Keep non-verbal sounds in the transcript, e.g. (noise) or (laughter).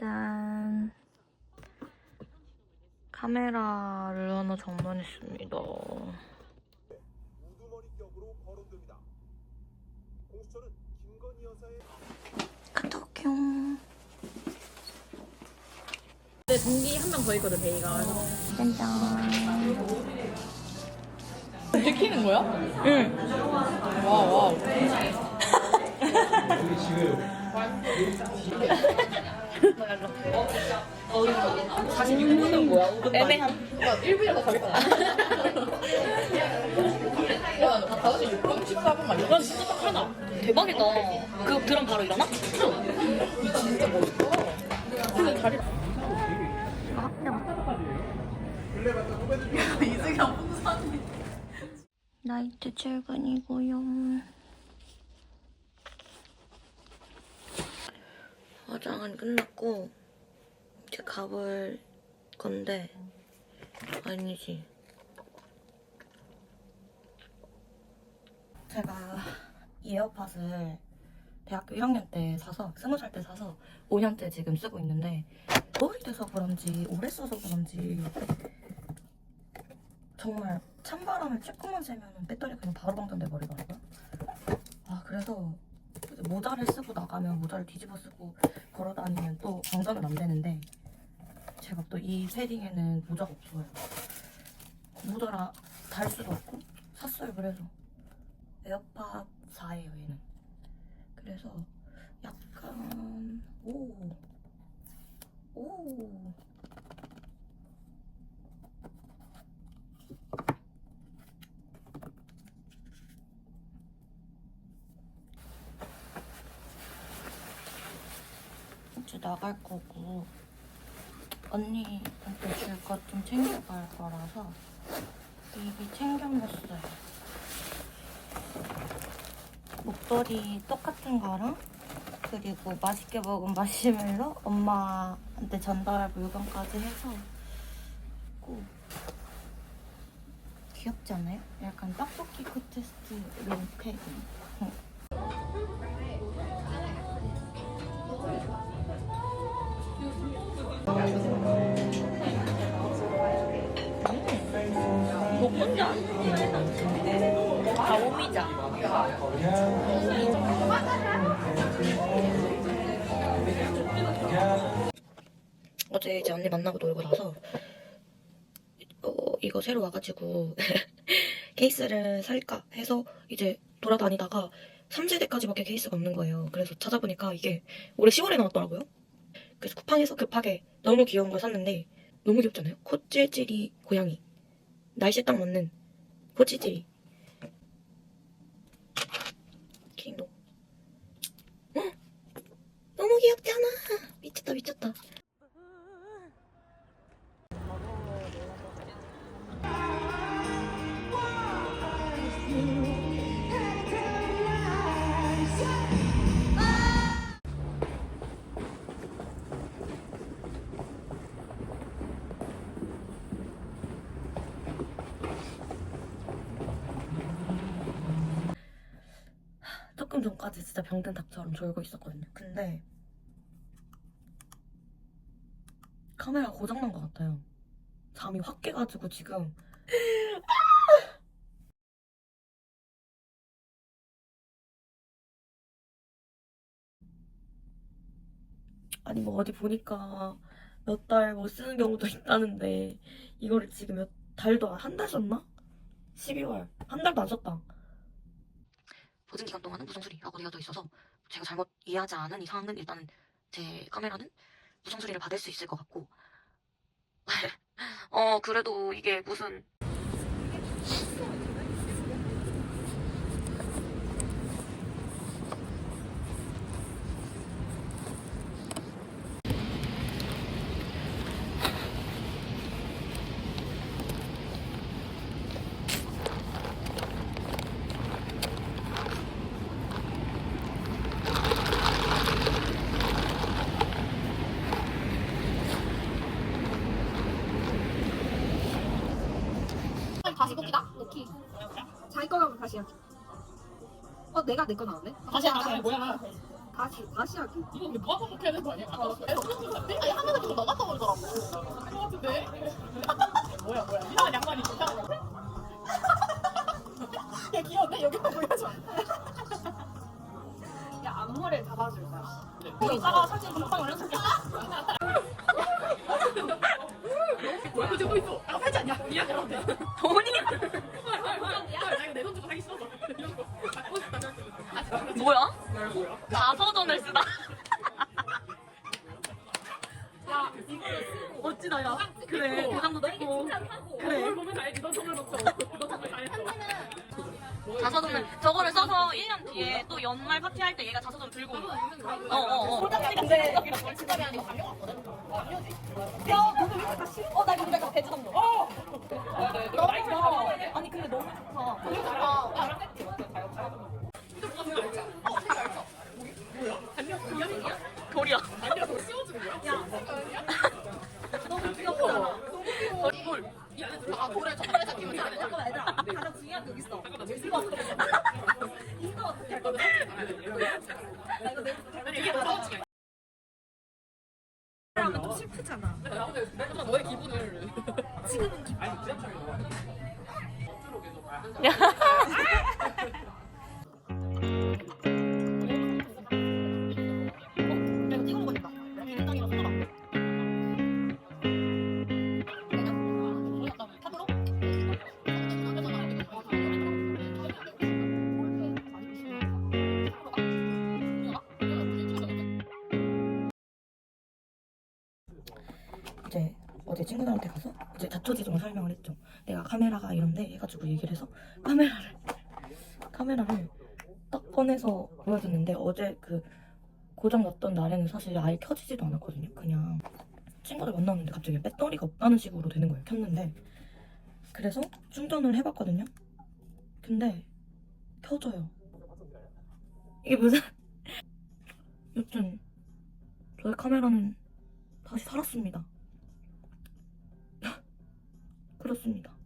짠. 카메라를 하나 장만했습니다. 올게요. 내 동기 한 명 더 있거든 베이가 짠짠. 들키는 거야? 응. 와 와. (laughs) 애매한. 1분이라도 가겠다. 야, 5시 6분 14분 막 이런 진짜 딱 하나. 대박이다. 그 드럼 바로 일어나? 진짜 멋있다. 근데 다리 이승엽 풍선이. 나이트 출근이고요. 화장은 끝났고 이제 가볼 건데 아니지. 제가 이 에어팟을 대학교 1학년 때 사서 스무 살때 사서 5년째 지금 쓰고 있는데 오래 돼서 그런지 오래 써서 그런지 정말 찬바람을 조금만 쐬면 배터리가 그냥 바로 방전돼 버리더라고요. 아 그래서 모자를 쓰고 나가면 모자를 뒤집어 쓰고 걸어 다니면 또 방전은 안 되는데 제가 또 이 패딩에는 모자가 없어요. 모자라 달 수도 없고 샀어요 그래서 에어팟 4예요 얘는. 그래서 약간 오 오. 나갈 거고 언니한테 줄 것 좀 챙겨갈 거라서 미리 챙겨놨어요. 목도리 똑같은 거랑 그리고 맛있게 먹은 마시멜로 엄마한테 전달할 물건까지 해서 꼭 귀엽지 않아요? 약간 떡볶이 코테스트 롱패 딩. 못 혼자 다 오미자 어제 이제 언니 만나고 놀고 나서 어, 이거 새로 와가지고 (laughs) 케이스를 살까 해서 이제 돌아다니다가 3세대까지밖에 케이스가 없는 거예요. 그래서 찾아보니까 이게 올해 10월에 나왔더라고요. 그래서 쿠팡에서 급하게 너무 귀여운 걸 샀는데 너무 귀엽잖아요. 코찔찔이 고양이. 날씨에 딱 맞는 코찔찔이. 킹동. 어? 너무 귀엽잖아. 미쳤다 미쳤다. 조금 전까지 진짜 병든 닭처럼 졸고 있었거든요. 근데 카메라 고장난 것 같아요. 잠이 확 깨가지고 지금 아니 뭐 어디 보니까 몇 달 못 쓰는 경우도 있다는데 이거를 지금 몇 달도 한달 썼나? 12월 한 달도 안 썼다. 보증 기간 동안은 무성수리라고 되어져 있어서 제가 잘못 이해하지 않은 이상은 일단은 제 카메라는 무성수리를 받을 수 있을 것 같고. (laughs) 어 그래도 이게 무슨 다시 뽑기다? 넣기. 자기 거 가면 다시 하기. 어, 내가 내 거 나왔네? 다시 다시 뭐야? 다시 다시 하기. 이거 근데 누가 반복해야 되는 거 아니야? 아까 아니 하면서 계속 너가 떠오르더라고. 그거 같은데. (laughs) 뭐야 뭐야 이상한 양반이 이상한 양반. (laughs) 야 귀여운데 여기 또 보여줘. (laughs) 야 앞머리를 잡아줄 거야. 이따가 사진 금방 올려줄게. 뭐야 그거 들고 있어. 아 팔지 않냐? 미안해. 돈이 나 이거 내돈 주고 사기 싫어서 이런 거 갖고 싶다면. 뭐야? 자서전을 쓰다. (laughs) 멋지다 야. 그래 대장도 넣고. 그래. 그걸 보면 알지. 너 정말 먹어. 너 정말 잘해. 자서전을 저거를 써서 1년 뒤에 또 연말 파티 할 때 얘가 자서전 들고. 어어 어. 근데 진짜이 아니고 강력 왔거든. 어나 이거 내가 대주던 거. 어. 너무 좋아. 아니 근데 너무 좋다. 그러잖아. (laughs) 친구들한테 가서 이제 자초지종을 설명을 했죠. 내가 카메라가 이런데 해가지고 얘기를 해서 카메라를 카메라를 딱 꺼내서 보여줬는데 어제 그 고장 났던 날에는 사실 아예 켜지지도 않았거든요. 그냥 친구들 만났는데 갑자기 배터리가 없다는 식으로 되는 거예요. 켰는데 그래서 충전을 해봤거든요. 근데 켜져요. 이게 무슨 (laughs) 여튼 저의 카메라는 다시 살았습니다. 그렇습니다.